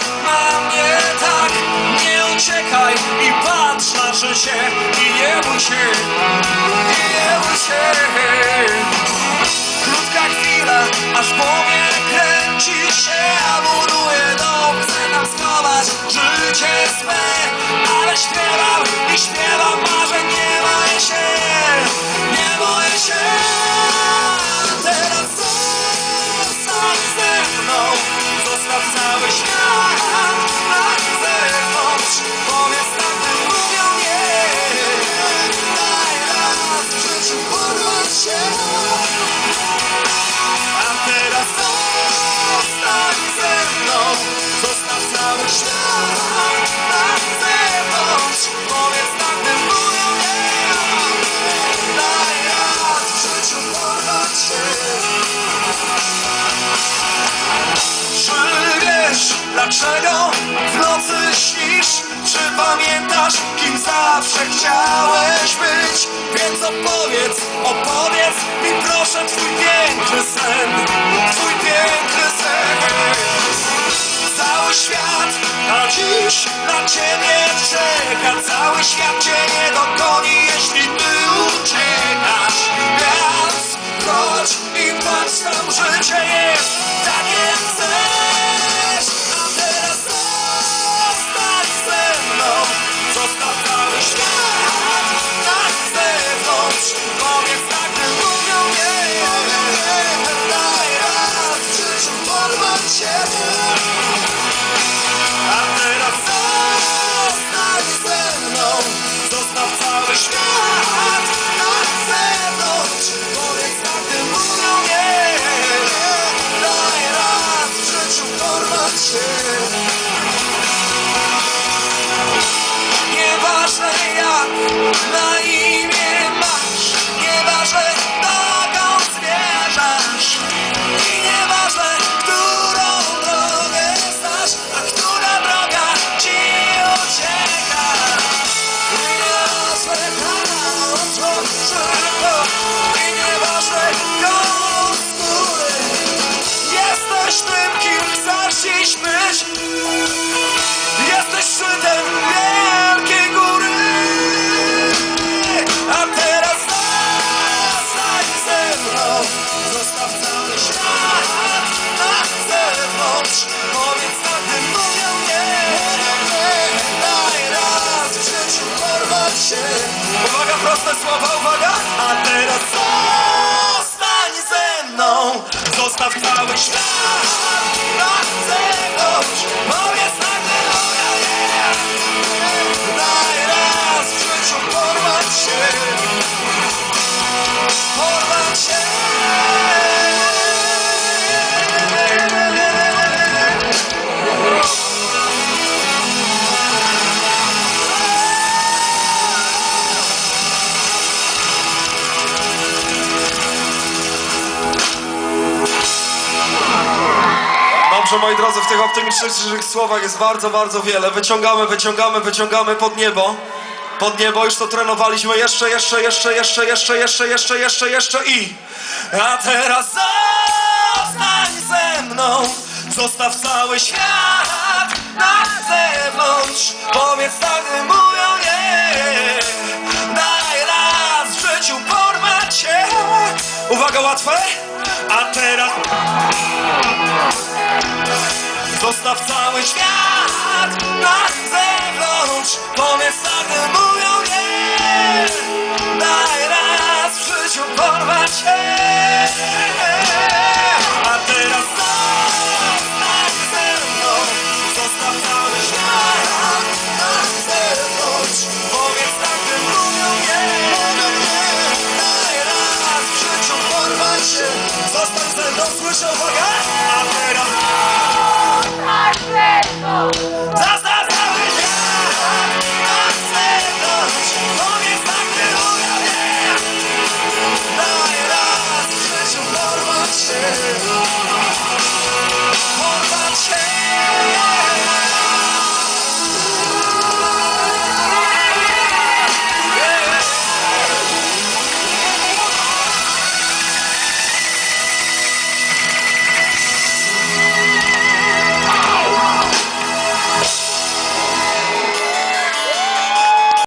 na mnie tak Nie uciekaj i patrz na życie I nie bój się, i nie bój się. Krótka chwila, aż w głowie kręci się A buduję dom, chcę tam schować życie swe Ale śpiewam dlaczego w nocy śnisz? Czy pamiętasz, kim zawsze chciałeś być? Więc opowiedz, opowiedz mi proszę twój piękny sen Twój piękny sen Cały świat na dziś na ciebie czeka Cały świat cię nie Nieważne jak na imię Zostaw cały świat na zewnątrz Powiedz tak, gdy mówią nie Daj raz w życiu porwać się. Uwaga, proste słowa, uwaga. A teraz zostań ze mną. Zostaw cały świat Dobrze, moi drodzy, w tych optymistycznych słowach jest bardzo, bardzo wiele. Wyciągamy, wyciągamy, wyciągamy pod niebo. Pod niebo już to trenowaliśmy jeszcze, jeszcze, jeszcze, jeszcze, jeszcze, jeszcze, jeszcze, jeszcze, jeszcze i... A teraz zostań ze mną Zostaw cały świat na zewnątrz Powiedz tak, mówią nie Daj raz w życiu porwać się Uwaga, łatwe? Zostaw cały świat. Na zewnątrz Powiedz tak, mówią